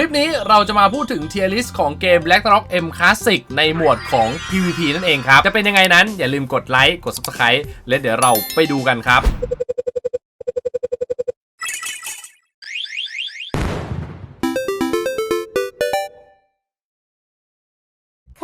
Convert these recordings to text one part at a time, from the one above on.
คลิปนี้เราจะมาพูดถึงเทียร์ลิสต์ของเกม Black Rock M Classic ในหมวดของ PVP นั่นเองครับ จะเป็นยังไงนั้นอย่าลืมกดไลค์กด Subscribe และเดี๋ยวเราไปดูกันครับ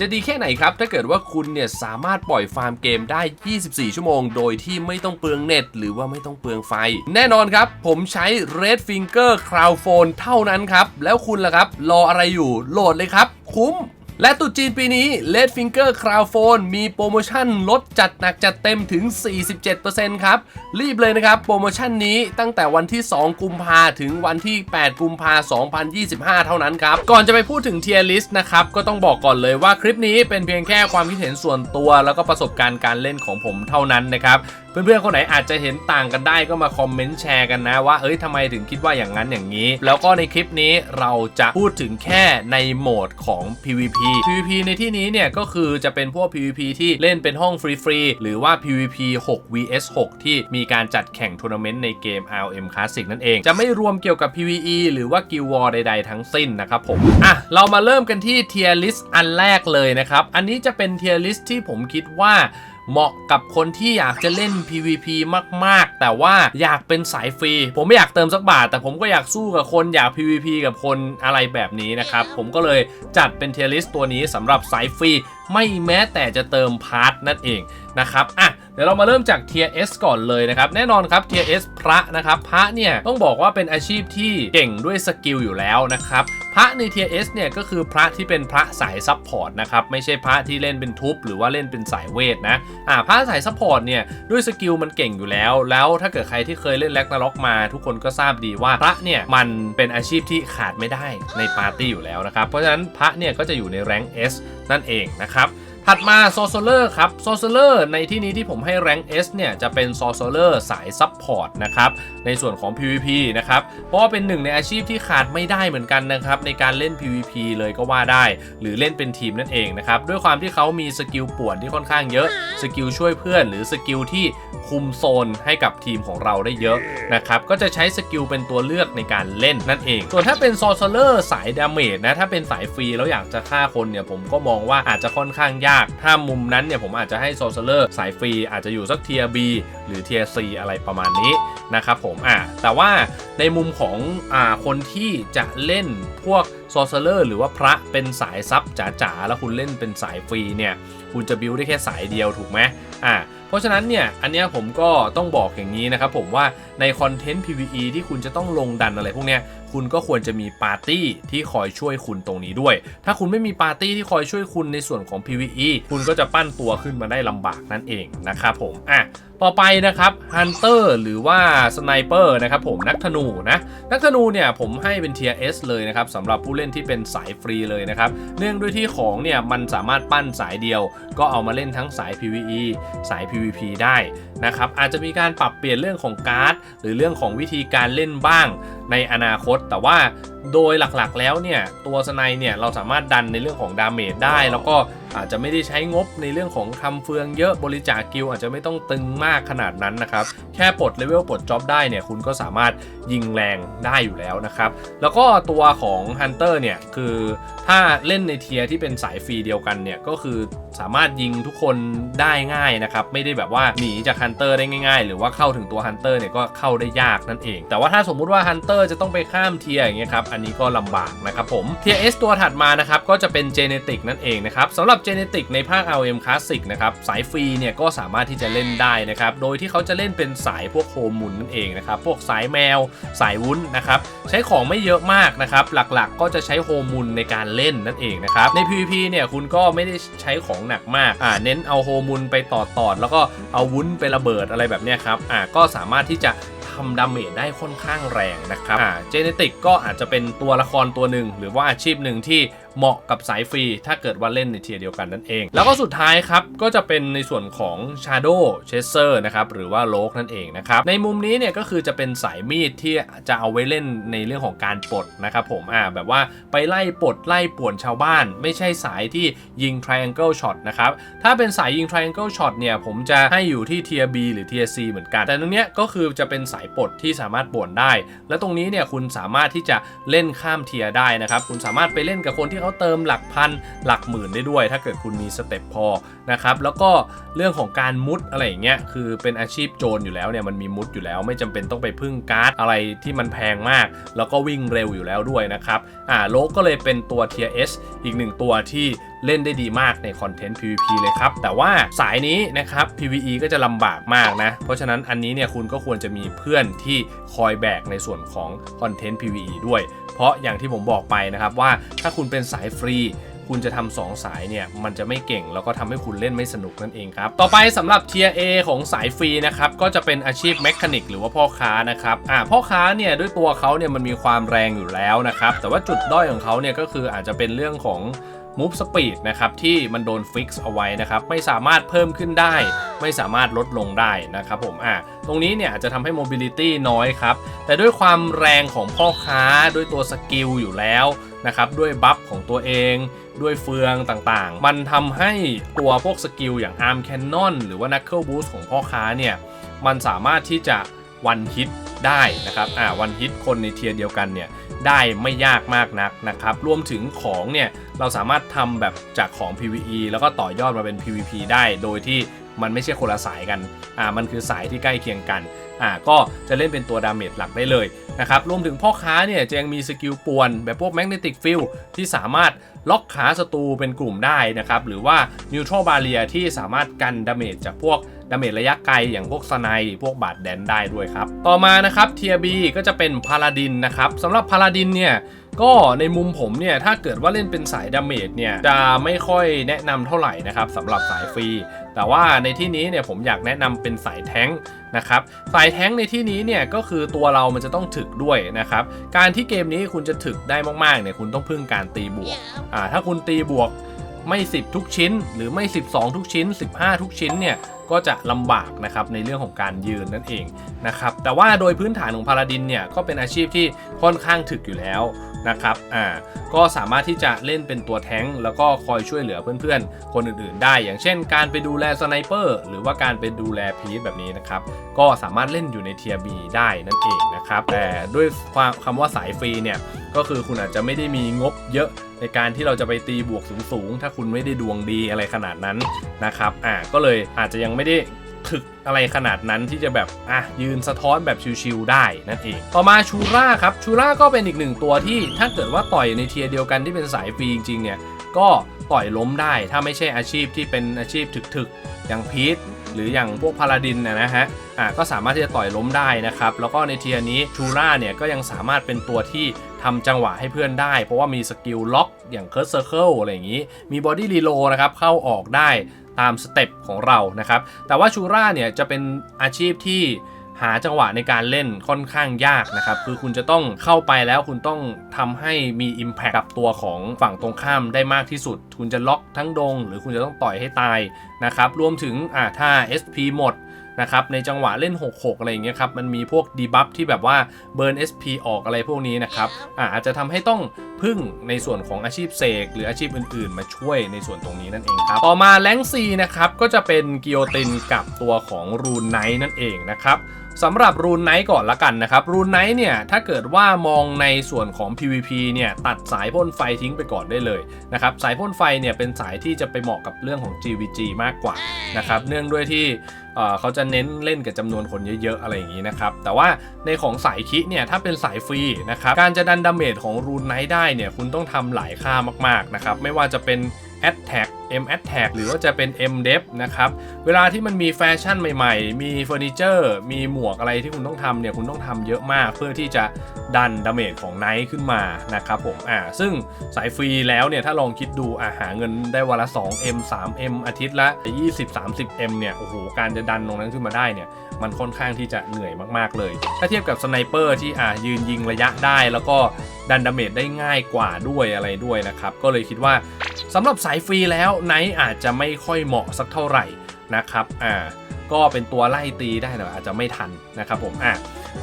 จะดีแค่ไหนครับ ถ้าเกิดว่าคุณเนี่ยสามารถปล่อยฟาร์มเกมได้ 24 ชั่วโมง โดยที่ไม่ต้องเปลืองเน็ต หรือว่าไม่ต้องเปลืองไฟ แน่นอนครับ ผมใช้ Red Finger Cloud Phone เท่านั้นครับ แล้วคุณล่ะครับ รออะไรอยู่โหลดเลยครับ คุ้ม และตุจีนปีนี้ Red Finger Cloud Phone มีโปรโมชั่นลดจัดหนักจัดเต็มถึง 47%ครับ รีบเลยนะครับ โปรโมชั่นนี้ตั้งแต่วันที่ 2 กุมภาถึงวันที่ 8 กุมภา2025 เท่านั้นครับ ก่อนจะไปพูดถึง Tier List นะครับ ก็ต้องบอกก่อนเลยว่าคลิปนี้เป็นเพียงแค่ความคิดเห็นส่วนตัว แล้วก็ประสบการณ์การเล่นของผมเท่านั้นนะครับ เพื่อนๆคนไหนอาจจะเห็นต่างกันได้ก็มาคอมเมนต์แชร์กันนะว่าเอ้ยทำไมถึงคิดว่าอย่างนั้นอย่างนี้ แล้วก็ในคลิปนี้เราจะพูดถึงแค่ในโหมดของ PVP PVP ในที่นี้เนี่ยก็คือจะเป็นพวก PVP ที่เล่นเป็นห้องฟรีๆหรือว่า PVP 6 vs 6 ที่มีการจัดแข่งทัวร์นาเมนต์ในเกม RM Classic นั่นเอง จะไม่รวมเกี่ยวกับ PVE หรือว่า Guild War ใดๆทั้งสิ้นนะครับผม อะ เรามาเริ่มกันที่ Tier List อันแรกเลยนะครับ อันนี้จะเป็น Tier List ที่ผมคิดว่า เหมาะกับคนที่อยากจะเล่น PVP มากๆ แต่ว่าอยากเป็นสายฟรี ผมไม่อยากเติมสักบาท แต่ผมก็อยากสู้กับคนอยาก PVP กับคนอะไรแบบนี้นะครับ ผมก็เลยจัดเป็นเทลิสตัวนี้สำหรับสายฟรี ไม่แม้แต่จะเติมพาร์ทนั่นเองนะครับอะ เดี๋ยวเรามาเริ่มจาก Tier S ก่อนเลยนะครับ แน่นอนครับ Tier S พระนะครับ พระเนี่ยต้องบอกว่าเป็นอาชีพที่เก่งด้วยสกิลอยู่แล้วนะครับพระใน Tier S เนี่ยก็คือพระที่เป็นพระสายซับพอร์ตนะครับไม่ใช่พระที่เล่นเป็นทุบหรือว่าเล่นเป็นสายเวทนะอ่าพระสายซับพอร์ตเนี่ยด้วยสกิลมันเก่งอยู่แล้ว แล้วถ้าเกิดใครที่เคยเล่นแล็กนาล็อกมา ทุกคนก็ทราบดีว่าพระเนี่ยมันเป็นอาชีพที่ขาดไม่ได้ในปาร์ตี้อยู่แล้วนะครับเพราะฉะนั้นพระเนี่ยก็จะอยู่ในแรงค์ S นั่นเองนะครับ ถัดมาโซโซเลอร์ครับโซโซเลอร์ในที่นี้ที่ผมให้แรง S เนี่ย จะเป็นโซโซเลอร์สายซับพอร์ตนะครับ ในส่วนของ PVP นะครับ เพราะว่าเป็นหนึ่งในอาชีพที่ขาดไม่ได้เหมือนกันนะครับ ในการเล่น PVP เลยก็ว่าได้ หรือเล่นเป็นทีมนั่นเองนะครับ ด้วยความที่เขามีสกิลป่วนที่ค่อนข้างเยอะ สกิลช่วยเพื่อน หรือสกิลที่คุมโซนให้กับทีมของเราได้เยอะนะครับก็จะใช้สกิลเป็นตัวเลือกในการเล่นนั่นเอง ส่วนถ้าเป็นโซโซเลอร์สายดาเมจนะถ้าเป็นสายฟรีแล้วอยากจะฆ่าคนเนี่ยผมก็มองว่าอาจจะค่อนข้างยากถ้ามุมนั้นเนี่ยผมอาจจะให้โซโซเลอร์สายฟรีอาจจะอยู่สักเทียร์ B หรือเทียร์ C อะไรประมาณนี้นะครับผมอะแต่ว่าในมุมของอ่าคนที่จะเล่นพวกโซโซเลอร์หรือว่าพระเป็นสายซับจ๋าๆ แล้วคุณเล่นเป็นสายฟรีเนี่ยคุณจะบิวได้แค่สายเดียวถูกไหมอะเพราะฉะนั้นเนี่ยอันนี้ผมก็ต้องบอกอย่างนี้นะครับผมว่าในคอนเทนต์ PVE ที่คุณจะต้องลงดันอะไรพวกเนี้ย คุณก็ควรจะมีปาร์ตี้ที่คอยช่วยคุณตรงนี้ด้วย ถ้าคุณไม่มีปาร์ตี้ที่คอยช่วยคุณในส่วนของ PVE คุณก็จะปั้นตัวขึ้นมาได้ลำบากนั่นเองนะครับผมอะต่อไปนะครับ Hunter หรือว่า Sniper นะครับผมนักธนูนะนักธนูเนี่ยผมให้เป็น Tier S เลยนะครับสำหรับผู้เล่นที่เป็นสายฟรีเลยนะครับ เนื่องด้วยที่ของเนี่ยมันสามารถปั้นสายเดียว ก็เอามาเล่นทั้งสาย PVE สาย PVP ได้นะครับอาจจะมีการปรับเปลี่ยนเรื่องของการ์ด หรือเรื่องของวิธีการเล่นบ้างในอนาคต แต่ว่าโดยหลักๆแล้วเนี่ยตัวสไนเนี่ยเราสามารถดันในเรื่องของดาเมจได้แล้วก็ อาจจะไม่ได้ใช้งบในเรื่องของทำเฟืองเยอะบริจาคกิลอาจจะไม่ต้องตึงมากขนาดนั้นนะครับ แค่ปลดเลเวลปลดจ็อบได้เนี่ยคุณก็สามารถยิงแรงได้อยู่แล้วนะครับ แล้วก็ตัวของ Hunter เนี่ยคือถ้าเล่นในเทียที่เป็นสายฟรีเดียวกันเนี่ยก็คือสามารถยิงทุกคนได้ง่ายนะครับไม่ได้แบบว่าหนีจาก Hunter ได้ง่ายๆ หรือว่าเข้าถึงตัว Hunter เนี่ยก็เข้าได้ยากนั่นเอง แต่ว่าถ้าสมมุติว่า Hunter จะต้องไปข้ามเทียอย่างเงี้ยครับอันนี้ก็ลำบากนะครับผมเทียร์ S ตัวถัดมานะครับก็จะเป็น Genetic นั่นเองนะครับสำหรับ Genetic ในภาค LM Classic นะครับสายฟรีเนี่ยก็สามารถที่จะเล่นได้นะครับ โดยที่เขาจะเล่นเป็นสายพวกโฮมุนนั่นเองนะครับ พวกสายแมว สายวุ้นนะครับ ใช้ของไม่เยอะมากนะครับ หลักๆ ก็จะใช้โฮมุนในการเล่นนั่นเองนะครับ ใน PVP เนี่ยคุณก็ไม่ได้ใช้ของหนักมาก อ่า เน้นเอาโฮมุนไปต่อตอด แล้วก็เอาวุ้นไประเบิดอะไรแบบเนี้ยครับ อ่า ก็สามารถที่จะทำดาเมจได้ค่อนข้างแรงนะครับ อ่า เจเนติกก็อาจจะเป็นตัวละครตัวหนึ่งหรือว่าอาชีพหนึ่งที่ เหมาะกับสายฟรี ถ้าเกิดว่าเล่นในเทียร์เดียวกันนั่นเอง แล้วก็สุดท้ายครับ ก็จะเป็นในส่วนของ Shadow Chaser นะครับหรือว่าโลกนั่นเองนะครับในมุมนี้เนี่ยก็คือจะเป็นสายมีดที่จะเอาไว้เล่นในเรื่องของการปลดนะครับผมอ่าแบบว่าไปไล่ปลดไล่ป่วนชาวบ้าน ไม่ใช่สายที่ยิง Triangle Shot นะครับถ้าเป็นสายยิง Triangle Shot เนี่ยผมจะให้อยู่ที่ Tier B หรือ Tier C เหมือนกัน แต่ตรงเนี้ยก็คือจะเป็นสายปลดที่สามารถป่วนได้ และตรงนี้เนี่ยคุณสามารถที่จะเล่นข้ามเทียร์ได้นะครับคุณสามารถไปเล่นกับคนที่เขาเติมหลักพันหลักหมื่นได้ด้วย ถ้าเกิดคุณมีสเต็ปพอนะครับแล้วก็เรื่องของการมุดอะไรอย่างเงี้ยคือเป็นอาชีพโจรอยู่แล้วเนี่ยมันมีมุดอยู่แล้ว ไม่จำเป็นต้องไปพึ่งการ์ดอะไรที่มันแพงมาก แล้วก็วิ่งเร็วอยู่แล้วด้วยนะครับอ่าโลก็เลยเป็นตัว Tier S อีกหนึ่งตัวที่ เล่นได้ดีมากในคอนเทนต์ PVP เลยครับ แต่ว่าสายนี้นะครับ PVE ก็จะลำบากมากนะ เพราะฉะนั้นอันนี้เนี่ยคุณก็ควรจะมีเพื่อนที่คอยแบกในส่วนของคอนเทนต์ PVE ด้วย เพราะอย่างที่ผมบอกไปนะครับว่าถ้าคุณเป็นสายฟรีคุณจะทำสองสายเนี่ย มันจะไม่เก่งแล้วก็ทำให้คุณเล่นไม่สนุกนั่นเองครับ ต่อไปสำหรับ Tier A ของสายฟรีนะครับ ก็จะเป็นอาชีพแมคานิกหรือว่าพ่อค้านะครับอ่าพ่อค้าเนี่ย ด้วยตัวเขาเนี่ย มันมีความแรงอยู่แล้วนะครับ แต่ว่าจุดด้อยของเขาเนี่ย ก็คืออาจจะเป็นเรื่องของ Move Speed นะครับที่มันโดนฟิกซ์เอาไว้นะครับไม่สามารถเพิ่มขึ้นได้ ไม่สามารถลดลงได้นะครับผมอะตรงนี้เนี่ยอาจจะทำให้ Mobility น้อยครับ แต่ด้วยความแรงของพ่อค้าด้วยตัวสกิลอยู่แล้วนะครับด้วยบัฟของตัวเองด้วยเฟืองต่างๆ มันทำให้ตัวพวกสกิลอย่าง Arm Cannon หรือว่า Knuckle Boost ของพ่อค้าเนี่ยมันสามารถที่จะวันฮิตได้นะครับอ่าวันฮิตคนในเทียร์เดียวกันเนี่ย ได้ไม่ยากมากนักนะครับ รวมถึงของเนี่ยเราสามารถทำแบบจากของ PVE แล้วก็ต่อยอดมาเป็น PVP ได้โดยที่มันไม่ใช่คนละสายกัน อ่า มันคือสายที่ใกล้เคียงกัน อ่า ก็จะเล่นเป็นตัวดาเมจหลักได้เลยนะครับ รวมถึงพ่อค้าเนี่ยจะยังมีสกิลป่วน แบบพวก Magnetic Field ที่สามารถล็อกขาศัตรูเป็นกลุ่มได้นะครับ หรือว่า Neutral Barrier ที่สามารถกันดาเมจจากพวก ดาเมจระยะไกลอย่างพวกสไนพวกบาดแดนได้ด้วยครับ ต่อมานะครับเทียบีก็จะเป็นพาลาดินนะครับสำหรับพาลาดินเนี่ยก็ในมุมผมเนี่ยถ้าเกิดว่าเล่นเป็นสายดาเมจเนี่ยจะไม่ค่อยแนะนำเท่าไหร่นะครับสำหรับสายฟรี แต่ว่าในที่นี้เนี่ยผมอยากแนะนำเป็นสายแท้งนะครับสายแท้งในที่นี้เนี่ยก็คือตัวเรามันจะต้องถึกด้วยนะครับการที่เกมนี้คุณจะถึกได้มากๆเนี่ยคุณต้องพึ่งการตีบวกอ่าถ้าคุณตีบวกไม่ 10 ทุกชิ้น หรือไม่ 12 ทุกชิ้น 15 ทุกชิ้นเนี่ย ก็จะลำบากนะครับในเรื่องของการยืนนั่นเองนะครับแต่ว่าโดยพื้นฐานของพาราดินเนี่ยก็เป็นอาชีพที่ค่อนข้างถึกอยู่แล้วนะครับอ่าก็สามารถที่จะเล่นเป็นตัวแท้งแล้วก็คอยช่วยเหลือเพื่อนๆ คนอื่นๆ ได้ อย่างเช่น การไปดูแลสไนเปอร์หรือว่าการไปดูแลพีทแบบนี้นะครับก็สามารถเล่นอยู่ในเทียบีได้นั่นเองนะครับแต่ด้วยความคำว่าสายฟรีเนี่ยก็คือคุณอาจจะไม่ได้มีงบเยอะ ในการที่เราจะไปตีบวกสูงๆ ถ้าคุณไม่ได้ดวงดีอะไรขนาดนั้นนะครับอ่าก็เลยอาจจะยังไม่ได้ถึกอะไรขนาดนั้นที่จะแบบอะยืนสะท้อนแบบชิวๆได้นั่นเอง ต่อมาชูร่าครับชูร่าก็เป็นอีกหนึ่งตัวที่ถ้าเกิดว่าต่อยในเทียเดียวกันที่เป็นสายฟรีจริงๆเนี่ยก็ต่อยล้มได้ถ้าไม่ใช่อาชีพที่เป็นอาชีพถึกๆ อย่างพีทหรืออย่างพวกพาลาดินนะฮะอ่าก็สามารถที่จะต่อยล้มได้นะครับ แล้วก็ในเทียนี้ชูร่าเนี่ยก็ยังสามารถเป็นตัวที่ ทำจังหวะให้เพื่อนได้ เพราะว่ามีสกิลล็อกอย่างเคิร์ c เซอร์เคิลอะไรอย่างนี้ มีบอดี้รีโลนะครับเข้าออกได้ตามสเต็ปของเรานะครับ แต่ว่าชูร่าเนี่ยจะเป็นอาชีพที่หาจังหวะในการเล่นค่อนข้างยากนะครับ คือคุณจะต้องเข้าไปแล้วคุณต้องทำให้มี Impact กับตัวของฝั่งตรงข้ามได้มากที่สุด คุณจะล็อกทั้งดง หรือคุณจะต้องต่อยให้ตายนะครับ รวมถึงอ่าถ้า SP หมด นะครับในจังหวะเล่น 6-6 อะไรอย่างเงี้ยครับมันมีพวกดีบัฟที่แบบว่าเบิร์น SP ออกอะไรพวกนี้นะครับอาจจะทำให้ต้องพึ่งในส่วนของอาชีพเสกหรืออาชีพอื่นๆ มาช่วยในส่วนตรงนี้นั่นเองครับ ต่อมาแรงซีนะครับก็จะเป็นกิโยตินกับตัวของรูนไนท์นั่นเองนะครับสำหรับรูนไนท์ก่อนละกันนะครับรูนไนท์เนี่ยถ้าเกิดว่ามองในส่วนของ PVP เนี่ยตัดสายพ่นไฟทิ้งไปก่อนได้เลยนะครับสายพ่นไฟเนี่ยเป็นสายที่จะไปเหมาะกับเรื่องของ GVG มากกว่านะครับเนื่องด้วยที่ เขาจะเน้นเล่นกับจำนวนคนเยอะๆ อะไรอย่างนี้นะครับ แต่ว่าในของสายคิเนี่ยถ้าเป็นสายฟรีนะครับ การจะดันดาเมจของรูนไนท์ได้เนี่ยคุณต้องทำหลายค่ามากๆนะครับ ไม่ว่าจะเป็นแอตแทก M Attack หรือว่าจะเป็น M d e p นะครับ เวลาที่มันมีแฟชั่นใหม่ๆ มีเฟอร์นิเจอร์ มีหมวกอะไรที่คุณต้องทำเนี่ย คุณต้องทำเยอะมากเพื่อที่จะดันดาเมจของไนท์ขึ้นมานะครับผม อ่า ซึ่งสายฟรีแล้วเนี่ย ถ้าลองคิดดูอ่าหาเงินได้วันละ 2M 3M อาทิตย์ละ 20-30M เนี่ย โอ้โห การจะดันตรงนั้นขึ้นมาได้เนี่ย มันค่อนข้างที่จะเหนื่อยมากๆเลย ถ้าเทียบกับสไนเปอร์ที่อ่ายืนยิงระยะได้แล้วก็ดันดาเมจได้ง่ายกว่าด้วยอะไรด้วยนะครับ ก็เลยคิดว่า สำหรับสายฟรีแล้วไนท์อาจจะไม่ค่อยเหมาะสักเท่าไหร่นะครับอ่าก็เป็นตัวไล่ตีได้แต่อาจจะไม่ทันนะครับผมอะ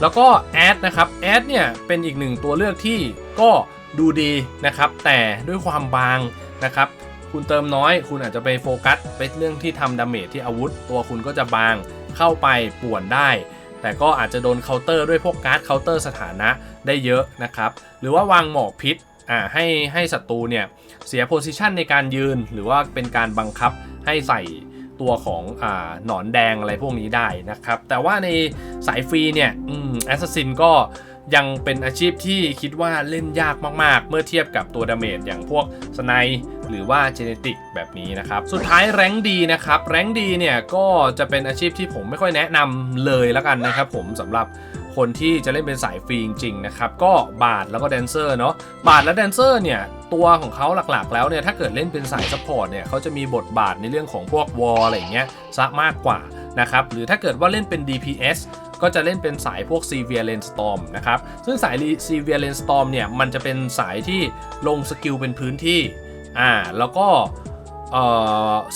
แล้วก็แอดนะครับแอดเนี่ยเป็นอีกหนึ่งตัวเลือกที่ก็ดูดีนะครับ แต่ด้วยความบางนะครับ คุณเติมน้อยคุณอาจจะไปโฟกัสไปเรื่องที่ทำดาเมจที่อาวุธ ตัวคุณก็จะบางเข้าไปป่วนได้ แต่ก็อาจจะโดนเคาน์เตอร์ด้วยพวกการ์ดเคาน์เตอร์สถานะได้เยอะนะครับ หรือว่าวางหมอกพิษ อ่าให้ให้ศัตรูเนี่ยเสียโพซิชันในการยืน หรือว่าเป็นการบังคับให้ใส่ตัวของอ่าหนอนแดงอะไรพวกนี้ได้นะครับ แต่ว่าในสายฟรีเนี่ยแอสซัสซินก็ยังเป็นอาชีพที่คิดว่าเล่นยากมาก ๆ เมื่อเทียบกับตัวดาเมจอย่างพวกสไนหรือว่าเจเนติกแบบนี้นะครับ สุดท้ายแรงดีนะครับ แรงดีเนี่ยก็จะเป็นอาชีพที่ผมไม่ค่อยแนะนำเลยแล้วกันนะครับผมสำหรับ คนที่จะเล่นเป็นสายฟรีจริงๆนะครับก็บาทแล้วก็แดนเซอร์เนาะบาทและแดนเซอร์เนี่ยตัวของเขาหลักๆ แล้วเนี่ยถ้าเกิดเล่นเป็นสายซัพพอร์ตเนี่ยเขาจะมีบทบาทในเรื่องของพวกวอลอะไรเงี้ยซะมากกว่านะครับหรือถ้าเกิดว่าเล่นเป็น DPS ก็จะเล่นเป็นสายพวก Severe Lainstorm นะครับ ซึ่งสาย Severe Lainstorm เนี่ย มันจะเป็นสายที่ลงสกิลเป็นพื้นที่ อ่า แล้วก็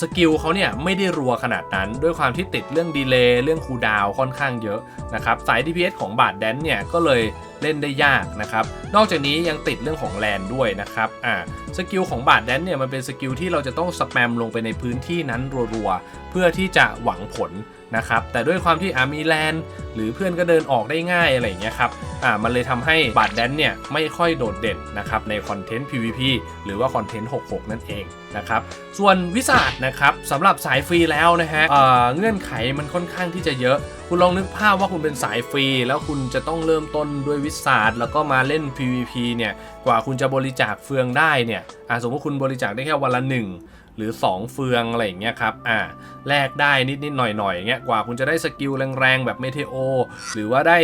สกิลเขาเนี่ยไม่ได้รัวขนาดนั้น ด้วยความที่ติดเรื่องดีเลย์เรื่องคูดาวค่อนข้างเยอะนะครับสาย DPS ของบาดแดนเนี่ยก็เลยเล่นได้ยากนะครับ นอกจากนี้ยังติดเรื่องของแลนด้วยนะครับ อ่า สกิลของบาดแดนเนี่ยมันเป็นสกิลที่เราจะต้องสแปมลงไปในพื้นที่นั้นรัวๆ เพื่อที่จะหวังผล นะครับแต่ด้วยความที่อามีแลนหรือเพื่อนก็เดินออกได้ง่ายอะไรอย่างเงี้ยครับอ่ามันเลยทำให้บาทแดนเนี่ยไม่ค่อยโดดเด่นนะครับในคอนเทนต์ PVP หรือว่าคอนเทนต์ 66 นั่นเองนะครับส่วนวิสาดนะครับสำหรับสายฟรีแล้วนะฮะเอ่อเงื่อนไขมันค่อนข้างที่จะเยอะ คุณลองนึกภาพว่าคุณเป็นสายฟรี แล้วคุณจะต้องเริ่มต้นด้วยวิสาดแล้วก็มาเล่น PVP เนี่ยกว่าคุณจะบริจาคเฟืองได้เนี่ยอ่าสมมติคุณบริจาคได้แค่วันละหนึ่ง หรือ 2 เฟืองอะไรอย่างเงี้ยครับอ่าแลกได้นิดนิดหน่อยๆอย่างเงี้ยกว่าคุณจะได้สกิลแรงๆแบบเมเทโอหรือว่าได้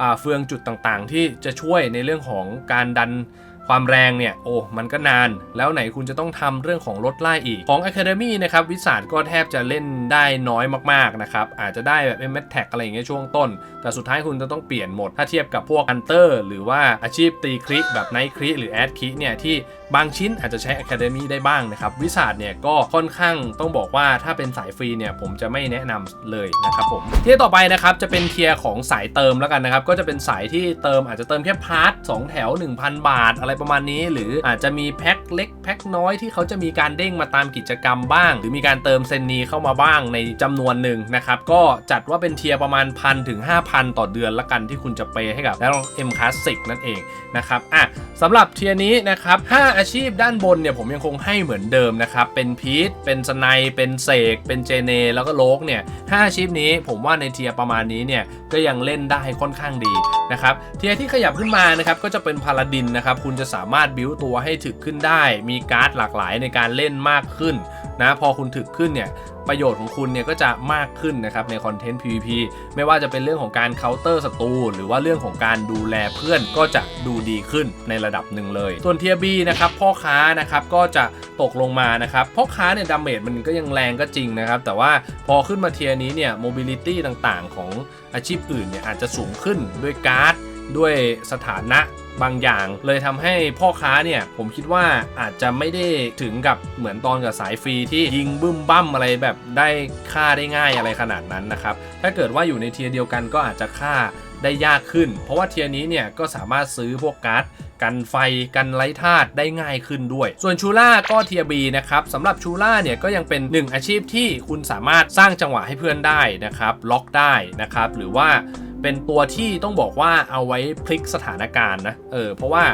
อ่าเฟืองจุดต่างๆ ที่จะช่วยในเรื่องของการดัน ความแรงเนี่ย โอ้ มันก็นาน แล้วไหนคุณจะต้องทำเรื่องของรถไล่อีก ของ Academy นะครับ วิสาดก็แทบจะเล่นได้น้อยมาก ๆ นะครับ อาจจะได้แบบ m s t a g อะไรอย่างเงี้ยช่วงต้น แต่สุดท้ายคุณจะต้องเปลี่ยนหมด ถ้าเทียบกับพวก Hunter หรือว่าอาชีพตีคลิแบบ Night คลิหรือ Ad คลิเนี่ยที่บางชิ้นอาจจะใช้ Academy ได้บ้างนะครับ วิสาดเนี่ยก็ค่อนข้างต้องบอกว่าถ้าเป็นสายฟรีเนี่ยผมจะไม่แนะนำเลยนะครับผมเทียต่อไปนะครับจะเป็นเทียของสายเติมแล้วกันนะครับก็จะเป็นสายที่เติมอาจจะเติมแค่พาร์ทสองแถว 1,000 บาทอะไรประมาณนี้ หรืออาจจะมีแพ็คเล็กแพ็คน้อยที่เขาจะมีการเด้งมาตามกิจกรรมบ้าง หรือมีการเติมเซนนีเข้ามาบ้างในจำนวนหนึ่งนะครับก็จัดว่าเป็นเทียร์ประมาณพันถึง5,000ต่อเดือนละกันที่คุณจะเปย์ให้กับแล้วเอ็มคลาสสิกนั่นเองนะครับอะสำหรับเทียร์นี้นะครับ5อาชีพด้านบนเนี่ยผมยังคงให้เหมือนเดิมนะครับเป็นพีทเป็นสไนเป็นเสกเป็นเจเน แล้วก็โลกเนี่ยห้าอาชีพนี้ผมว่าในเทียร์ประมาณนี้เนี่ยก็ยังเล่นได้ค่อนข้างดีนะครับเทียร์ที่ขยับขึ้นมานะครับก็จะเป็นพาลาดินนะครับคุณจะสามารถบิวตัวให้ถึกขึ้นได้ มีการ์ดหลากหลายในการเล่นมากขึ้นนะพอคุณถึกขึ้นเนี่ยประโยชน์ของคุณเนี่ยก็จะมากขึ้นนะครับในคอนเทนต์ PVP ไม่ว่าจะเป็นเรื่องของการเคาน์เตอร์ศัตรูหรือว่าเรื่องของการดูแลเพื่อนก็จะดูดีขึ้นในระดับหนึ่งเลย ส่วนเทียบีนะครับพ่อค้านะครับก็จะตกลงมานะครับพ่อค้าเนี่ยดาเมจมันก็ยังแรงก็จริงนะครับ แต่ว่าพอขึ้นมาเทียนี้เนี่ยโมบิลิตี้ต่างๆ ของอาชีพอื่นเนี่ยอาจจะสูงขึ้นด้วยการ์ด ด้วยสถานะบางอย่าง เลยทำให้พ่อค้าเนี่ย ผมคิดว่าอาจจะไม่ได้ถึงกับเหมือนตอนกับสายฟรีที่ยิงบึ้มบั้มอะไรแบบได้ค่าได้ง่ายอะไรขนาดนั้นนะครับ ถ้าเกิดว่าอยู่ในเทียร์เดียวกันก็อาจจะค่าได้ยากขึ้น เพราะว่าเทียร์นี้เนี่ยก็สามารถซื้อพวกการ์ดกันไฟกันไร้ธาตุได้ง่ายขึ้นด้วย ส่วนชูล่าก็เทียบีนะครับสำหรับชูล่าเนี่ยก็ยังเป็นหนึ่งอาชีพที่คุณสามารถสร้างจังหวะให้เพื่อนได้นะครับ ล็อกได้นะครับ หรือว่า เป็นตัวที่ต้องบอกว่าเอาไว้พลิกสถานการณ์นะ เออ เพราะว่า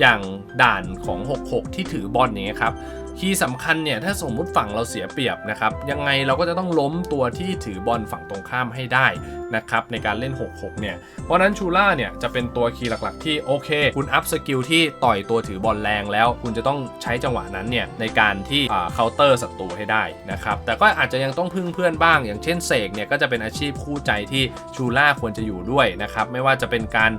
อย่างด่านของ 66 ที่ถือบอลอย่างเงี้ยครับ คีย์สำคัญเนี่ยถ้าสมมุติฝั่งเราเสียเปรียบนะครับยังไงเราก็จะต้องล้มตัวที่ถือบอลฝั่งตรงข้ามให้ได้นะครับในการเล่น 66 เนี่ย เพราะนั้นชูล่าเนี่ยจะเป็นตัวคีย์หลักๆ ที่โอเค คุณอัพสกิลที่ต่อยตัวถือบอลแรงแล้ว คุณจะต้องใช้จังหวะนั้นเนี่ยในการที่เคาน์เตอร์ศัตรูให้ได้นะครับแต่ก็อาจจะยังต้องพึ่งเพื่อนบ้าง อย่างเช่นเสกเนี่ยก็จะเป็นอาชีพคู่ใจที่ชูล่าควรจะอยู่ด้วยนะครับไม่ว่าจะเป็นการ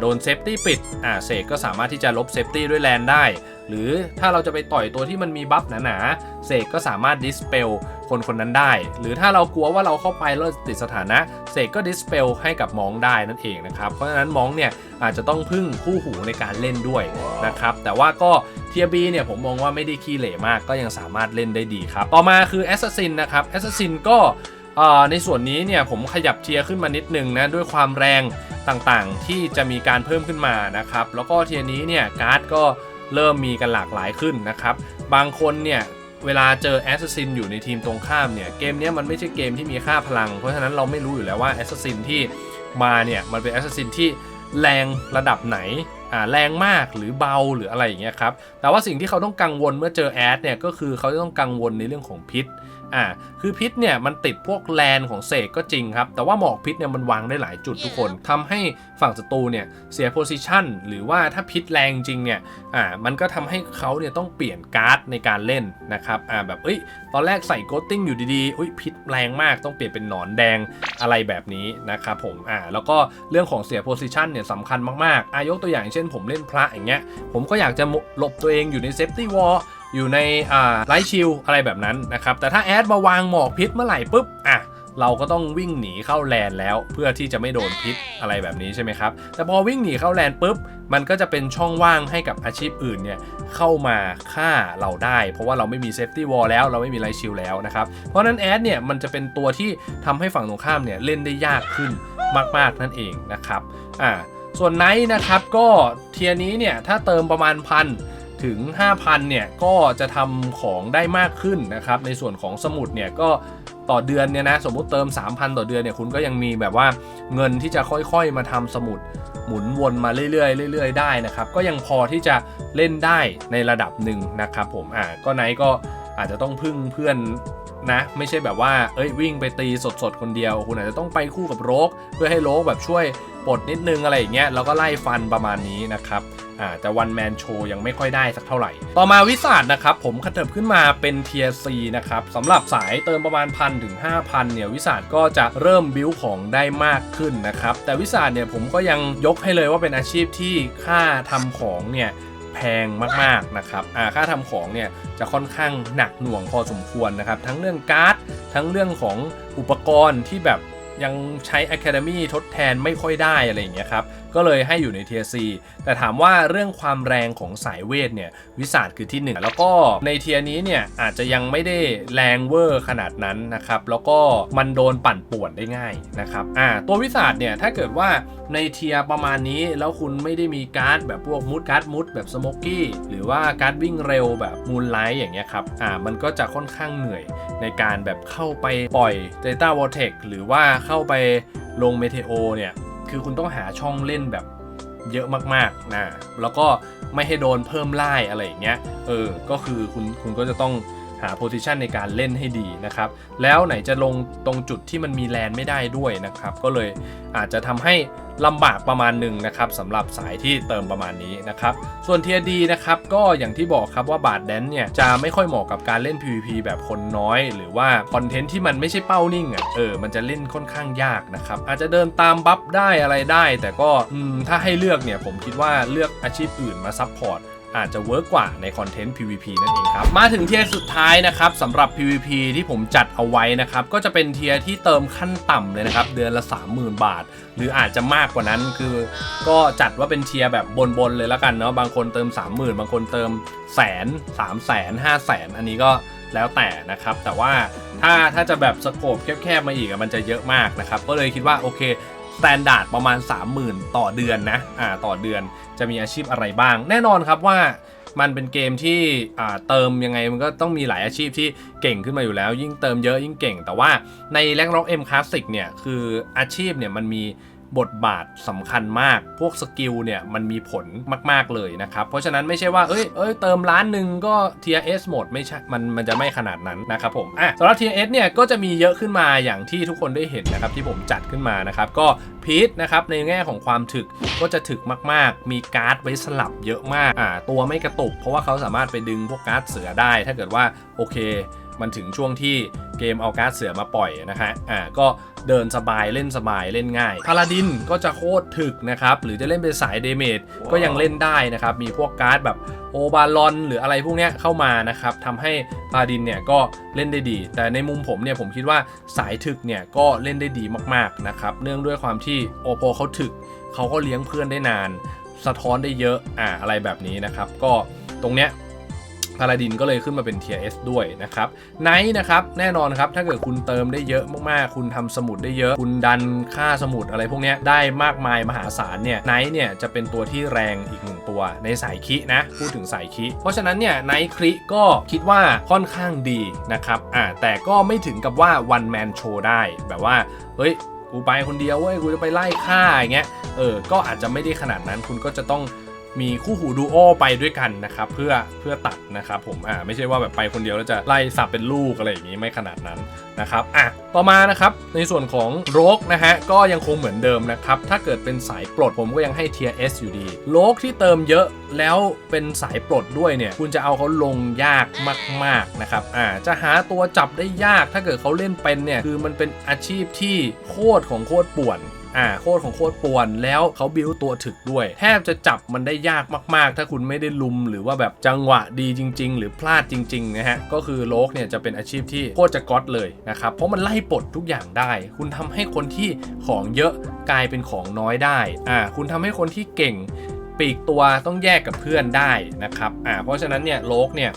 โดนเซฟตี้ปิดอ่าเสกก็สามารถที่จะลบเซฟตี้ด้วยแลนได้ หรือถ้าเราจะไปต่อยตัวที่มันมีบัฟหนาๆเสกก็สามารถดิสเปลคนคนนั้นได้ หรือถ้าเรากลัวว่าเราเข้าไปแล้วติดสถานะเสกก็ดิสเปลให้กับมองได้นั่นเองนะครับ เพราะฉะนั้นมองเนี่ยอาจจะต้องพึ่งคู่หูในการเล่นด้วยนะครับ แต่ว่าก็เทียบีเนี่ยผมมองว่าไม่ได้ขี้เหร่มากก็ยังสามารถเล่นได้ดีครับ ต่อมาคือแอสซัสซินนะครับแอสซัสซินก็ในส่วนนี้เนี่ยผมขยับเทียร์ขึ้นมานิดนึงนะด้วยความแรงต่างๆ ที่จะมีการเพิ่มขึ้นมานะครับ แล้วก็เทียร์นี้เนี่ยการ์ดก็ เริ่มมีกันหลากหลายขึ้นนะครับ บางคนเนี่ยเวลาเจอแอสซัสซินอยู่ในทีมตรงข้ามเนี่ยเกมเนี้ยมันไม่ใช่เกมที่มีค่าพลัง เพราะฉะนั้นเราไม่รู้อยู่แล้วว่าแอสซัสซินที่มาเนี่ยมันเป็นแอสซัสซินที่แรงระดับไหนอ่าแรงมากหรือเบาหรืออะไรอย่างเงี้ยครับ แต่ว่าสิ่งที่เขาต้องกังวลเมื่อเจอแอดเนี่ยก็คือเขาจะต้องกังวลในเรื่องของพิษ อ่าคือพิษเนี่ยมันติดพวกแลนของเสกก็จริงครับ แต่ว่าหมอกพิษเนี่ยมันวางได้หลายจุดทุกคนทำให้ฝั่งศัตรูเนี่ยเสียโพซิชันหรือว่าถ้าพิษแรงจริงเนี่ยอ่ามันก็ทำให้เขาเนี่ยต้องเปลี่ยนการ์ดในการเล่นนะครับอ่าแบบเอ้ยตอนแรกใส่โกตติ้งอยู่ดีๆอุ้ยพิษแรงมากต้องเปลี่ยนเป็นหนอนแดงอะไรแบบนี้นะครับผมอ่าแล้วก็เรื่องของเสียโพซิชันเนี่ยสำคัญมากๆอายกตัวอย่างเช่นผมเล่นพระอย่างเงี้ยผมก็อยากจะหลบตัวเองอยู่ในเซฟตี้วอล อยู่ในไลท์ชิลอะไรแบบนั้นนะครับ แต่ถ้าแอดมาวางหมอกพิษเมื่อไหร่ปุ๊บอะเราก็ต้องวิ่งหนีเข้าแลนแล้วเพื่อที่จะไม่โดนพิษอะไรแบบนี้ใช่ไหมครับ แต่พอวิ่งหนีเข้าแลนปุ๊บ มันก็จะเป็นช่องว่างให้กับอาชีพอื่นเนี่ยเข้ามาฆ่าเราได้ เพราะว่าเราไม่มีเซฟตี้วอลแล้วเราไม่มีไลท์ชิลแล้วนะครับ เพราะฉะนั้นแอดเนี่ยมันจะเป็นตัวที่ทำให้ฝั่งตรงข้ามเนี่ยเล่นได้ยากขึ้นมาก ๆ นั่นเองนะครับอ่าส่วนไนท์นะครับก็เทียร์นี้เนี่ยถ้าเติมประมาณพัน ถึง 5,000 เนี่ย ก็จะทำของได้มากขึ้นนะครับ ในส่วนของสมุดเนี่ยก็ต่อเดือนเนี่ยนะสมมุติเติม 3,000 ต่อเดือนเนี่ยคุณก็ยังมีแบบว่าเงินที่จะค่อยๆมาทำสมุดหมุนวนมาเรื่อยๆเรื่อยๆได้นะครับ ก็ยังพอที่จะเล่นได้ในระดับหนึ่งนะครับผมอ่าก็ไนก็อาจจะต้องพึ่งเพื่อนนะไม่ใช่แบบว่าเอ้ยวิ่งไปตีสดๆ คนเดียว คุณอาจจะต้องไปคู่กับโรกเพื่อให้โรกแบบช่วยปลดนิดนึงอะไรอย่างเงี้ยแล้วก็ไล่ฟันประมาณนี้นะครับ อ่าแต่วันแมนโชยังไม่ค่อยได้สักเท่าไหร่ ต่อมาวิสาดนะครับผมขเถิบขึ้นมาเป็นเทียซีนะครับสำหรับสายเติมประมาณพันถึง5,000เนี่ยวิสาดก็จะเริ่มบิวของได้มากขึ้นนะครับ แต่วิสาดเนี่ยผมก็ยังยกให้เลยว่าเป็นอาชีพที่ค่าทำของเนี่ยแพงมากๆนะครับอ่าค่าทำของเนี่ยจะค่อนข้างหนักหน่วงพอสมควรนะครับ ทั้งเรื่องการ์ด ทั้งเรื่องของอุปกรณ์ที่แบบยังใช้ Academy ทดแทนไม่ค่อยได้อะไรอย่างเงี้ยครับ ก็เลยให้อยู่ในเทียร์ซีแต่ถามว่าเรื่องความแรงของสายเวทเนี่ยวิสาดคือที่ 1 แล้วก็ในเทียร์นี้เนี่ยอาจจะยังไม่ได้แรงเวอร์ขนาดนั้นนะครับแล้วก็มันโดนปั่นป่วนได้ง่ายนะครับอ่าตัววิสาดเนี่ยถ้าเกิดว่าในเทียร์ประมาณนี้แล้วคุณไม่ได้มีการ์ดแบบพวกมุดการ์ดมุดแบบสโมกกี้หรือว่าการ์ดวิ่งเร็วแบบมูนไลท์อย่างเงี้ยครับอ่ามันก็จะค่อนข้างเหนื่อยในการแบบเข้าไปปล่อย Data Vortex หรือว่าเข้าไปลง Meteo เนี่ย คือคุณต้องหาช่องเล่นแบบเยอะมากๆนะแล้วก็ไม่ให้โดนเพิ่มไล่อะไรอย่างเงี้ยเออก็คือคุณคุณก็จะต้อง หาโพ i ิชันในการเล่นให้ดีนะครับ แล้วไหนจะลงตรงจุดที่มันมีแลนไม่ได้ด้วยนะครับ ก็เลยอาจจะทำให้ลำบากประมาณหนึ่งนะครับสำหรับสายที่เติมประมาณนี้นะครับ ส่วนเทียดีนะครับก็อย่างที่บอกครับว่าบาทแดนเนี่ยจะไม่ค่อยเหมาะกับการเล่น PVP แบบคนน้อย หรือว่าคอนเทนต์ที่มันไม่ใช่เป้านิ่งอะเออมันจะเล่นค่อนข้างยากนะครับอาจจะเดินตามบัฟได้อะไรได้ แต่ก็ถ้าให้เลือกเนี่ยผมคิดว่าเลือกอาชีพอื่นมาซับพอร์ต อาจจะเวิร์กกว่าในคอนเทนต์ PVP นั่นเองครับ มาถึงเทียร์สุดท้ายนะครับสำหรับ PVP ที่ผมจัดเอาไว้นะครับ ก็จะเป็นเทียร์ที่เติมขั้นต่ำเลยนะครับ เดือนละ 30,000 บาท หรืออาจจะมากกว่านั้นคือ ก็จัดว่าเป็นเทียร์แบบบนๆเลยแล้วกันเนาะบางคนเติม 30,000 บางคนเติมแสนสามแสนห้าแสนอันนี้ก็แล้วแต่นะครับ แต่ว่าถ้าถ้าจะแบบสโคปแคบๆมาอีกมันจะเยอะมากนะครับ ก็เลยคิดว่าโอเค สแตนดาร์ดประมาณ 30,000 ต่อเดือนนะอ่าต่อเดือนจะมีอาชีพอะไรบ้าง แน่นอนครับว่ามันเป็นเกมที่อ่าเติมยังไงมันก็ต้องมีหลายอาชีพที่เก่งขึ้นมาอยู่แล้ว ยิ่งเติมเยอะยิ่งเก่ง แต่ว่าในแรงล็อกเอ็มคลาสสิกเนี่ยคืออาชีพเนี่ยมันมี บทบาทสำคัญมาก พวกสกิลเนี่ยมันมีผลมาก ๆ เลยนะครับ เพราะฉะนั้นไม่ใช่ว่า เอ้ยเอ้ยเติมล้านหนึ่งก็ TRS หมดไม่ใช่ มันมันจะไม่ขนาดนั้นนะครับผม อะสำหรับ TRS เนี่ยก็จะมีเยอะขึ้นมาอย่างที่ทุกคนได้เห็นนะครับที่ผมจัดขึ้นมานะครับ ก็พีทนะครับในแง่ของความถึกก็จะถึกมาก ๆ มีการ์ดไว้สลับเยอะมาก อ่าตัวไม่กระตุก เพราะว่าเขาสามารถไปดึงพวกการ์ดเสือได้ ถ้าเกิดว่าโอเค มันถึงช่วงที่เกมเอาการ์ดเสือมาปล่อยนะฮะอ่าก็เดินสบายเล่นสบายเล่นง่ายพาลาดินก็จะโคตรถึกนะครับหรือจะเล่นเป็นสายเดเมจก็ยังเล่นได้นะครับมีพวกการ์ดแบบโอบาลอนหรืออะไรพวกเนี้ยเข้ามานะครับทำให้พาดินเนี่ยก็เล่นได้ดี แต่ในมุมผมเนี่ยผมคิดว่าสายถึกเนี่ยก็เล่นได้ดีมากๆนะครับเนื่องด้วยความที่โอโปเขาถึกเขาก็เลี้ยงเพื่อนได้นาน สะท้อนได้เยอะอ่าอะไรแบบนี้นะครับก็ตรงเนี้ย พาราดินก็เลยขึ้นมาเป็น Tier S ด้วยนะครับไนท์นะครับแน่นอนครับถ้าเกิดคุณเติมได้เยอะมากๆ คุณทำสมุดได้เยอะ คุณดันค่าสมุดอะไรพวกนี้ได้มากมายมหาศาลเนี่ยไนท์เนี่ยจะเป็นตัวที่แรงอีกหนึ่งตัวในสายคินะพูดถึงสายคิ เพราะฉะนั้นเนี่ยไนท์คริก็คิดว่าค่อนข้างดีนะครับอ่าแต่ก็ไม่ถึงกับว่า one man show ได้แบบว่าเฮ้ยกูไปคนเดียวเว้ยกูจะไปไล่ฆ่าอย่างเงี้ยเออก็อาจจะไม่ได้ขนาดนั้นคุณก็จะต้อง มีคู่หูดูโอไปด้วยกันนะครับเพื่อเพื่อตัดนะครับผมอ่าไม่ใช่ว่าแบบไปคนเดียวแล้วจะไล่สับเป็นลูกอะไรอย่างงี้ไม่ขนาดนั้นนะครับอะต่อมานะครับในส่วนของโรกนะฮะก็ยังคงเหมือนเดิมนะครับถ้าเกิดเป็นสายปลดผมก็ยังให้ Tier S อยู่ดีโรกที่เติมเยอะแล้วเป็นสายปลดด้วยเนี่ยคุณจะเอาเขาลงยากมากๆนะครับอ่าจะหาตัวจับได้ยากถ้าเกิดเขาเล่นเป็นเนี่ยคือมันเป็นอาชีพที่โคตรของโคตรป่วน อ่าโคตรของโคตรป่วน แล้วเขาบิวตัวถึกด้วย แทบจะจับมันได้ยากมากๆ ถ้าคุณไม่ได้ลุมหรือว่าแบบจังหวะดีจริง ๆ หรือพลาดจริงๆนะฮะก็คือโลกเนี่ยจะเป็นอาชีพที่โคตรจะก๊อตเลยนะครับเพราะมันไล่ปลดทุกอย่างได้ คุณทำให้คนที่ของเยอะกลายเป็นของน้อยได้อ่าคุณทำให้คนที่เก่งปีกตัวต้องแยกกับเพื่อนได้นะครับอ่าเพราะฉะนั้นเนี่ยโลกเนี่ย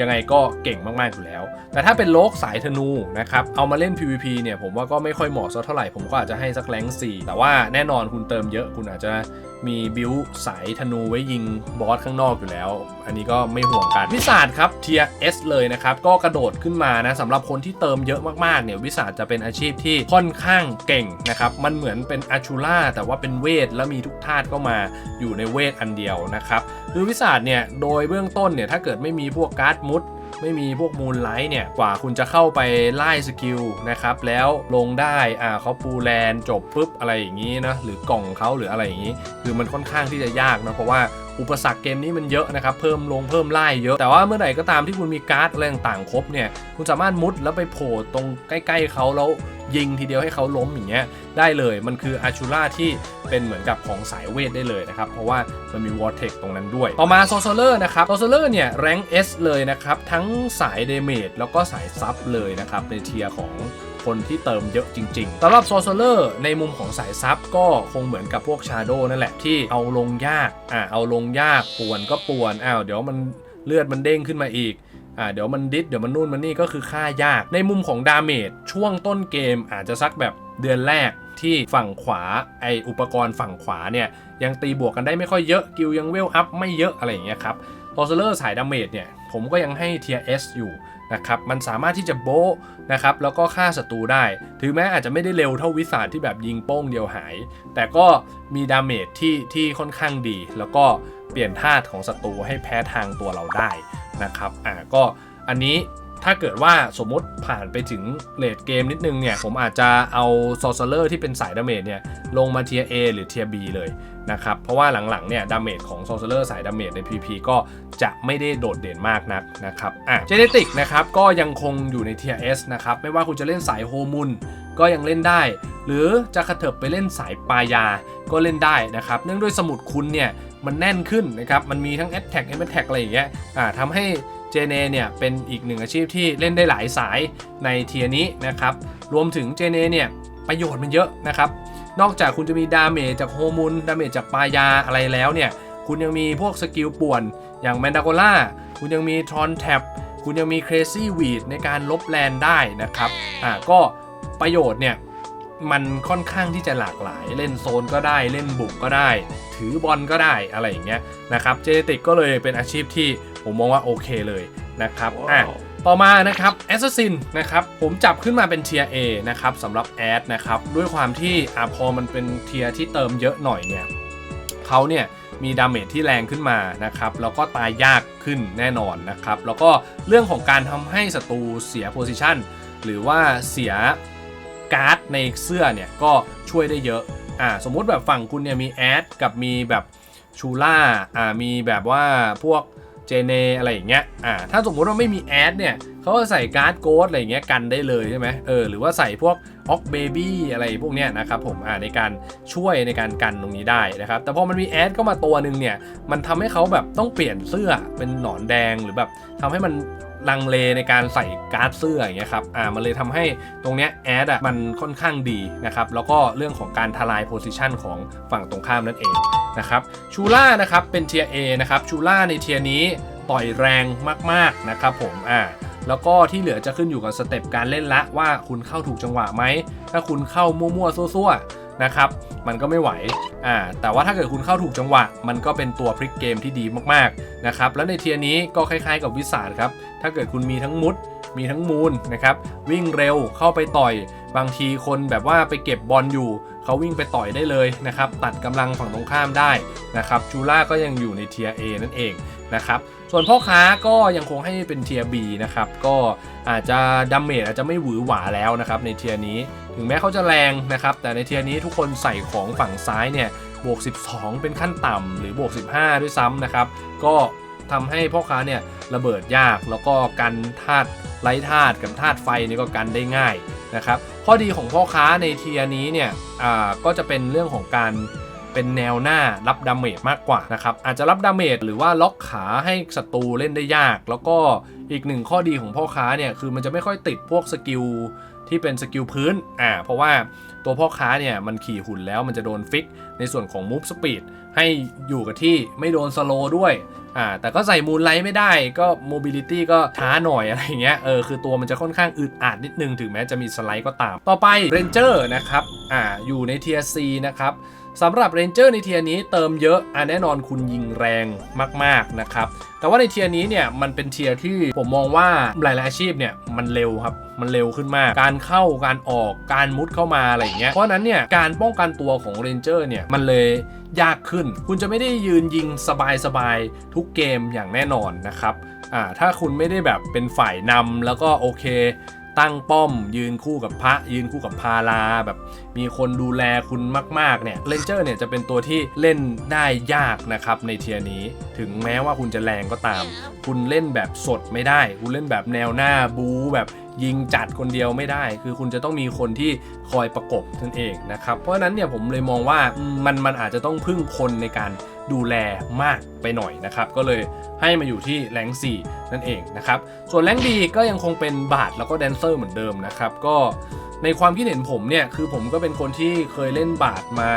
ยังไงก็เก่งมากๆอยู่แล้ว แต่ถ้าเป็นโลกสายธนูนะครับเอามาเล่น PVP เนี่ยผมว่าก็ไม่ค่อยเหมาะสักเท่าไหร่ผมก็อาจจะให้สักแรง4แต่ว่าแน่นอนคุณเติมเยอะคุณอาจจะ มีบิวสายธนูไว้ยิงบอสข้างนอกอยู่แล้ว อันนี้ก็ไม่ห่วงกัน วิสาดครับเทีย S เลยนะครับ ก็กระโดดขึ้นมานะสำหรับคนที่เติมเยอะมากๆเนี่ยวิสาดจะเป็นอาชีพที่ค่อนข้างเก่งนะครับ มันเหมือนเป็นอาชูล่าแต่ว่าเป็นเวทแล้วมีทุกธาตุเข้ามาอยู่ในเวทอันเดียวนะครับคือวิสาดเนี่ยโดยเบื้องต้นเนี่ยถ้าเกิดไม่มีพวกการ์ดมุด ไม่มีพวกมูลไลท์เนี่ย กว่าคุณจะเข้าไปไล่สกิลนะครับ แล้วลงได้ อ่าเขาปูแลนจบปุ๊บอะไรอย่างนี้นะ หรือกล่องเขาหรืออะไรอย่างนี้ คือมันค่อนข้างที่จะยากนะ เพราะว่าอุปสรรคเกมนี้มันเยอะนะครับ เพิ่มลงเพิ่มไล่เยอะ แต่ว่าเมื่อไหร่ก็ตามที่คุณมีการ์ดอะไรต่างๆครบเนี่ย คุณสามารถมุดแล้วไปโผล่ตรงใกล้ ๆเขาแล้วยิงทีเดียวให้เขาล้มอย่างเงี้ยได้เลย มันคืออาชูล่าที่เป็นเหมือนกับของสายเวทได้เลยนะครับ เพราะว่ามันมีวอร์เทคตรงนั้นด้วย ต่อมาโซโซเลอร์นะครับโซโซเลอร์เนี่ยแรง S เลยนะครับ ทั้งสายเดเมจแล้วก็สายซับเลยนะครับ ในเทียร์ของ คนที่เติมเยอะจริงๆสำหรับโซโซเลอร์ในมุมของสายซับก็คงเหมือนกับพวกชาโดนั่นแหละที่เอาลงยากอ่าเอาลงยากป่วนก็ป่วนอ้าวเดี๋ยวมันเลือดมันเด้งขึ้นมาอีกอ่าเดี๋ยวมันดิสเดี๋ยวมันนู่นมันนี่ก็คือค่ายาก ในมุมของดาเมจช่วงต้นเกมอาจจะสักแบบเดือนแรกที่ฝั่งขวาไออุปกรณ์ฝั่งขวาเนี่ยยังตีบวกกันได้ไม่ค่อยเยอะกิลยังเวลอัพไม่เยอะอะไรอย่างเงี้ยครับโ o เซเลอร์สายดาเมจเนี่ยผมก็ยังให้เทีย S อยู่ นะครับมันสามารถที่จะโบะนะครับแล้วก็ฆ่าศัตรูได้ ถึงแม้อาจจะไม่ได้เร็วเท่าวิสาที่แบบยิงโป้งเดียวหาย แต่ก็มีดาเมจที่ที่ค่อนข้างดี แล้วก็เปลี่ยนธาตุของศัตรูให้แพ้ทางตัวเราได้นะครับอ่าก็อันนี้ถ้าเกิดว่าสมมติผ่านไปถึงเลดเกมนิดนึงเนี่ย ผมอาจจะเอาโซเซเลอร์ที่เป็นสายดาเมจเนี่ย ลงมาเทีย A หรือเทีย B เลย นะครับ เพราะว่าหลังๆเนี่ยดาเมจของโซเซเลอร์สายดาเมจใน PP ก็จะไม่ได้โดดเด่นมากนักนะครับอะเจเนติกนะครับก็ยังคงอยู่ในเทีย S นะครับ ไม่ว่าคุณจะเล่นสายโฮมุนก็ยังเล่นได้ หรือจะกระเถิบไปเล่นสายปายาก็เล่นได้นะครับ เนื่องด้วยสมุดคุณเนี่ยมันแน่นขึ้นนะครับ มันมีทั้ง a t t a c k a m a t t a c k อะไรอย่างเงี้ยอ่าทำให้เจเนเนี่ยเป็นอีกหนึ่งอาชีพที่เล่นได้หลายสายในเทียนี้นะครับ รวมถึงเจเนเนี่ยประโยชน์มันเยอะนะครับ นอกจากคุณจะมีดาเมจจากโฮมูลดาเมจจากปายาอะไรแล้วเนี่ย คุณยังมีพวกสกิลป่วนอย่างแมนดาโกล่าคุณยังมีทรอนแท็บคุณยังมีเครซี่วีดในการลบแลนได้นะครับ อ่าก็ประโยชน์เนี่ยมันค่อนข้างที่จะหลากหลายเล่นโซนก็ได้เล่นบุกก็ได้ ถือบอลก็ได้อะไรอย่างเงี้ยนะครับเจเนติกก็เลยเป็นอาชีพที่ผมมองว่าโอเคเลยนะครับอะ ต่อมานะครับแอสซัสซินนะครับผมจับขึ้นมาเป็นเทีย A นะครับสำหรับแอดนะครับด้วยความที่อะพอมันเป็นเทียที่เติมเยอะหน่อยเนี่ยเขาเนี่ยมีดาเมจที่แรงขึ้นมานะครับแล้วก็ตายยากขึ้นแน่นอนนะครับแล้วก็เรื่องของการทำให้ศัตรูเสียโพซิชันหรือว่าเสียการ์ดในเสื้อเนี่ยก็ช่วยได้เยอะอ่าสมมุติแบบฝั่งคุณเนี่ยมีแอดกับมีแบบชูล่าอ่ามีแบบว่าพวก เจเนอะไรอย่างเงี้ย อ่า ถ้าสมมุติว่าไม่มีแอดเนี่ยเขาก็ใส่การ์ดโกดอะไรอย่างเงี้ยกันได้เลยใช่ไหมเออ หรือว่าใส่พวกออกเบบี้อะไรพวกเนี้ยนะครับผม อ่า ในการช่วยในการกันตรงนี้ได้นะครับ แต่พอมันมีแอดเข้ามาตัวหนึ่งเนี่ย มันทำให้เขาแบบต้องเปลี่ยนเสื้อเป็นหนอนแดงหรือแบบทำให้มัน ลังเลในการใส่การ์ดเสื้ออย่างเงี้ยครับอ่ามันเลยทำให้ตรงเนี้ยแอดอะมันค่อนข้างดีนะครับแล้วก็เรื่องของการทลายโพซิชันของฝั่งตรงข้ามนั่นเองนะครับชูล่านะครับเป็นเทียเอนะครับชูล่าในเทียนี้ต่อยแรงมากๆนะครับผมอ่าแล้วก็ที่เหลือจะขึ้นอยู่กับสเต็ปการเล่นละว่าคุณเข้าถูกจังหวะไหม ถ้าคุณเข้ามั่วๆซั่วๆ นะครับ มันก็ไม่ไหวอ่าแต่ว่าถ้าเกิดคุณเข้าถูกจังหวะ มันก็เป็นตัวพลิกเกมที่ดีมากๆนะครับ แล้วในเทียนี้ก็คล้ายๆ กับวิสาดครับ ถ้าเกิดคุณมีทั้งมุด มีทั้งมูลนะครับ วิ่งเร็วเข้าไปต่อย บางทีคนแบบว่าไปเก็บบอลอยู่ เขาวิ่งไปต่อยได้เลยนะครับ ตัดกำลังฝั่งตรงข้ามได้นะครับ จูล่าก็ยังอยู่ในเทียร์ A นั่นเองนะครับ ส่วนพ่อค้าก็ยังคงให้เป็นเทียร์ B นะครับ ก็อาจจะดัมเมจอาจจะไม่หวือหวาแล้วนะครับในเทียนี้ ถึงแม้เขาจะแรงนะครับ แต่ในเทียนี้ทุกคนใส่ของฝั่งซ้ายเนี่ยบวก 12 เป็นขั้นต่ำหรือบวก 15 ด้วยซ้ำนะครับ ก็ทำให้พ่อค้าเนี่ยระเบิดยากแล้วก็กันธาตุไร้ธาตุกับธาตุไฟนี่ก็กันได้ง่ายนะครับ ข้อดีของพ่อค้าในเทียนี้เนี่ยอ่าก็จะเป็นเรื่องของการเป็นแนวหน้ารับดาเมจมากกว่านะครับอาจจะรับดาเมจหรือว่าล็อกขาให้ศัตรูเล่นได้ยาก แล้วก็อีกหนึ่งข้อดีของพ่อค้าเนี่ยคือมันจะไม่ค่อยติดพวกสกิล ที่เป็นสกิลพื้นอ่าเพราะว่าตัวพ่อค้าเนี่ยมันขี่หุ่นแล้วมันจะโดนฟิกในส่วนของ Move Speed ให้อยู่กับที่ไม่โดนสโลด้วยอ่าแต่ก็ใส่มูลไลท์ไม่ได้ก็ mobility ก็ช้าหน่อยอะไรเงี้ยเออคือตัวมันจะค่อนข้างอึดอัดนิดนึงถึงแม้จะมีสไลด์ก็ตาม ต่อไป Ranger นะครับอ่าอยู่ในเทียร์นะครับ สำหรับ Ranger ในเทียนี้เติมเยอะอ่าแน่นอนคุณยิงแรงมากๆนะครับ แต่ว่าในเทียนี้เนี่ยมันเป็นเทียที่ผมมองว่าหลายๆอาชีพเนี่ยมันเร็วครับ มันเร็วขึ้นมาก การเข้าการออกการมุดเข้ามาอะไรอย่างเงี้ยเพราะนั้นเนี่ยการป้องกันตัวของ Ranger เนี่ยมันเลยยากขึ้น คุณจะไม่ได้ยืนยิงสบายๆทุกเกมอย่างแน่นอนนะครับอ่าถ้าคุณไม่ได้แบบเป็นฝ่ายนำแล้วก็โอเค ตั้งป้อมยืนคู่กับพระยืนคู่กับพาราแบบมีคนดูแลคุณมากๆเนี่ยเลนเจอร์เนี่ยจะเป็นตัวที่เล่นได้ยากนะครับในเทียนี้ ถึงแม้ว่าคุณจะแรงก็ตาม คุณเล่นแบบสดไม่ได้ คุณเล่นแบบแนวหน้าบูแบบยิงจัดคนเดียวไม่ได้ คือคุณจะต้องมีคนที่คอยประกบนั่นเองนะครับเพราะฉะนั้นเนี่ยผมเลยมองว่ามันมันอาจจะต้องพึ่งคนในการ ดูแลมากไปหน่อยนะครับ ก็เลยให้มาอยู่ที่แรง4นั่นเองนะครับ ส่วนแรงดีก็ยังคงเป็นบาทแล้วก็แดนเซอร์เหมือนเดิมนะครับ ก็ในความคิดเห็นผมเนี่ย คือผมก็เป็นคนที่เคยเล่นบาทมา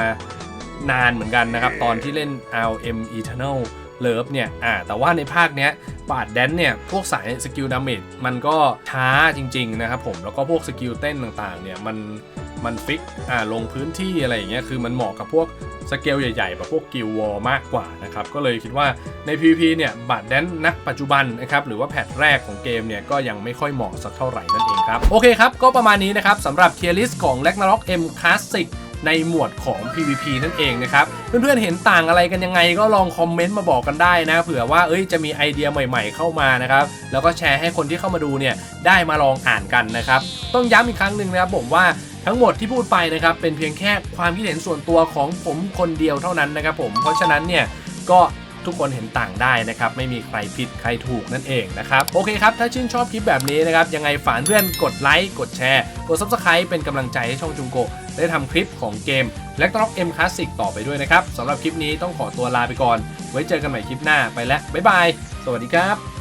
นานเหมือนกันนะครับ ตอนที่เล่น LM Eternal Love เนี่ย อ่า แต่ว่าในภาคเนี้ย บาดแดนเนี่ย พวกสายสกิลดาเมจมันก็ช้าจริง ๆ นะครับผม แล้วก็พวกสกิลเต้นต่างๆ เนี่ย มัน มันฟิกอ่าลงพื้นที่อะไรอย่างเงี้ยคือมันเหมาะกับพวกสเกลใหญ่ๆแบบพวกกิลวอลมากกว่านะครับก็เลยคิดว่าใน PVP เนี่ยบาดแดนณปัจจุบันนะครับหรือว่าแพทแรกของเกมเนี่ยก็ยังไม่ค่อยเหมาะสักเท่าไหร่นั่นเองครับโอเคครับก็ประมาณนี้นะครับสำหรับเทียร์ลิสต์ของ Ragnarok M Classic ในหมวดของ PVP นั่นเองนะครับ เพื่อนๆ เห็นต่างอะไรกันยังไงก็ลองคอมเมนต์มาบอกกันได้นะ เผื่อว่าเอ้ยจะมีไอเดียใหม่ๆเข้ามานะครับ แล้วก็แชร์ให้คนที่เข้ามาดูเนี่ยได้มาลองอ่านกันนะครับ ต้องย้ำอีกครั้งหนึ่งนะครับผมว่า ทั้งหมดที่พูดไปนะครับเป็นเพียงแค่ความคิดเห็นส่วนตัวของผมคนเดียวเท่านั้นนะครับผมเพราะฉะนั้นเนี่ยก็ทุกคนเห็นต่างได้นะครับ ไม่มีใครผิดใครถูกนั่นเองนะครับ โอเคครับ ถ้าชื่นชอบคลิปแบบนี้นะครับ ยังไงฝากเพื่อนกดไลค์ กดแชร์ กด Subscribe เป็นกำลังใจให้ช่องจุงโก ได้ทำคลิปของเกม l e c t r o c M Classic ต่อไปด้วยนะครับสำหรับคลิปนี้ต้องขอตัวลาไปก่อน ไว้เจอกันใหม่คลิปหน้าไปแล้วบ๊ายบาย สวัสดีครับ